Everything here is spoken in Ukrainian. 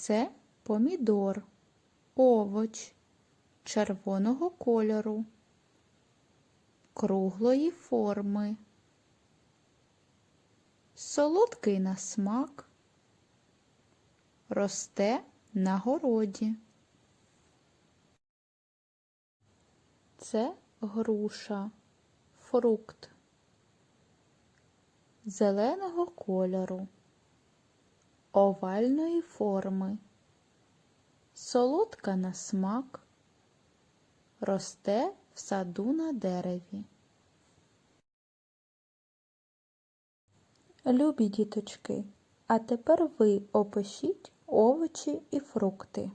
Це помідор, овоч червоного кольору, круглої форми, солодкий на смак, росте на городі. Це груша, фрукт зеленого кольору, овальної форми, солодка на смак, росте в саду на дереві. Любі діточки, а тепер ви опишіть овочі і фрукти.